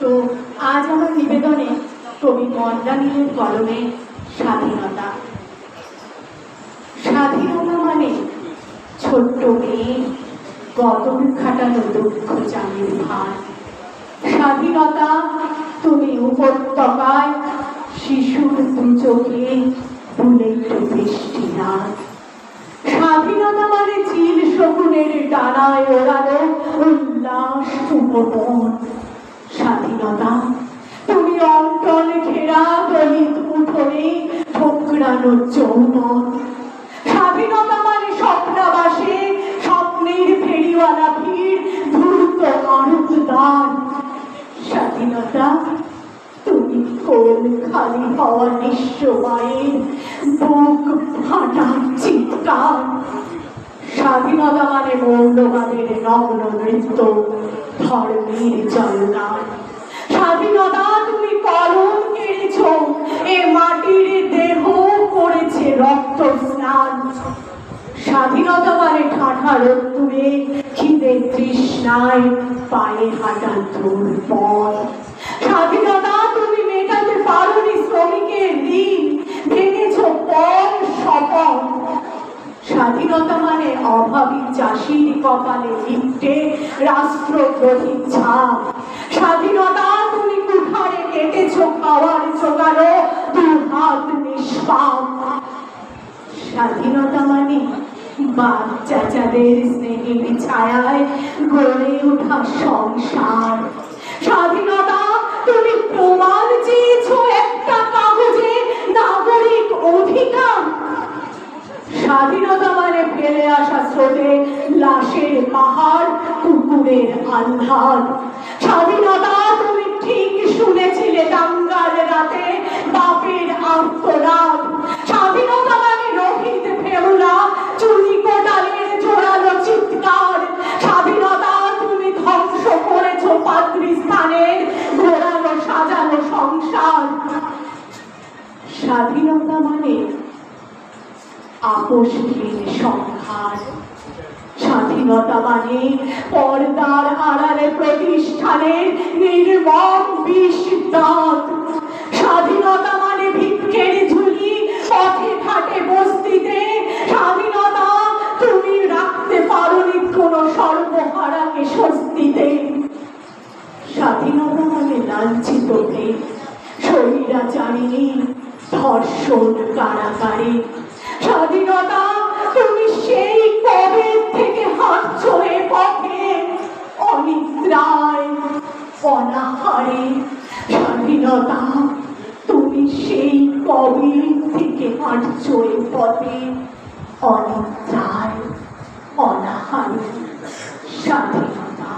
তো আজ আমার নিবেদনে কবি মন্দানীয় কলমে স্বাধীনতা। স্বাধীনতা মানে ছোট্ট মেয়ে গতর খাটানো দুঃখ চামের ভার। স্বাধীনতা, তুমি উপত্যকায় শিশুর দু চোখে বুলেট বৃষ্টি রাত স্বাধীনতা মানে চিল শকুনের ডানায় ওড়ানো উল্লাস উপবন স্বাধীনতা। তুমি অন্তল ঘেরা দলিত উঠোনে ঠোকরানো যৌবন। স্বাধীনতা মানে স্বপ্নাবাসে, স্বপ্নের ফেরিওয়ালা ভিড়, ধূর্ত আরতদান স্বাধীনতা, তুমি কোল খালি হওয়া নিঃস্ব মায়ের বুক ফাটার চিৎকার। স্বাধীনতা মানে মৌলবাদের নগ্ন নৃত্য জলগান স্বাধীনতা তুমি কেড়েছ এ মাটির দেহ করেছে রক্ত স্নান স্বাধীনতা মানে ঠাঠা রোদ্দুরে খিদে তৃষ্ণায় পায়ে হাঁটা দূর পথ স্বাধীনতা স্বাধীনতা মানে অভাবী চাষির কপালে লিপটে রাষ্ট্রদ্রোহীর ছাপ। স্বাধীনতা তুমি কুঠারে কেটেছ, খাওয়ার জোগাড়ো দু নিষ্পাপ। স্বাধীনতা মানে বাচ্চা চাচাদের স্নেহের ছায়ায় গড়ে ওঠা সংসার। স্বাধীনতা তুমি প্রমাণ চেয়েছ একটা কাগজে নাগরিক অধিকার। স্বাধীনতা মানে ফেলে আসা স্রোতে, লাশের পাহাড় কুকুরের আন্ধার। স্বাধীনতা তুমি ঠিক শুনেছিলে দাঙ্গার রাতে, বাপের আত্মরাত স্বাধীনতা মানে রোহিত ফেউলা চুরি কোটালের জোরালো চিৎকার। স্বাধীনতা তুমি ধ্বংস করেছ পাত্রীস্থানের ঘোরানো সাজানো সংসার। স্বাধীনতা মানে আপোষহীন সংহার। স্বাধীনতা মানে পর্দার আড়ালে প্রতিষ্ঠানের নির্মম বিষ স্বাধীনতা মানে ভিক্ষের ঝুলি, পথে ঘাটে বস্তিতে। স্বাধীনতা, তুমি রাখতে পারোনি কোনো সর্বহারাকে স্বস্তিতে। স্বাধীনতা মানে লাঞ্ছিত স্বৈরাচারিণী ধর্ষণ কারাগারে। স্বাধীনতা, তুমি সেই কবে থেকে হাঁটছো এ পথে অনিদ্রায়, অনাহারে। স্বাধীনতা, তুমি সেই কবে থেকে হাঁটছো এ পথে অনিদ্রায়, অনাহারে। স্বাধীনতা,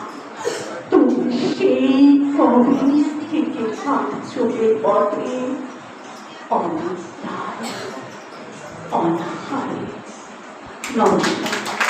তুমি সেই কবে থেকে হাঁটছো এ পথে অনিদ্রায় অনাহারে নমস্কার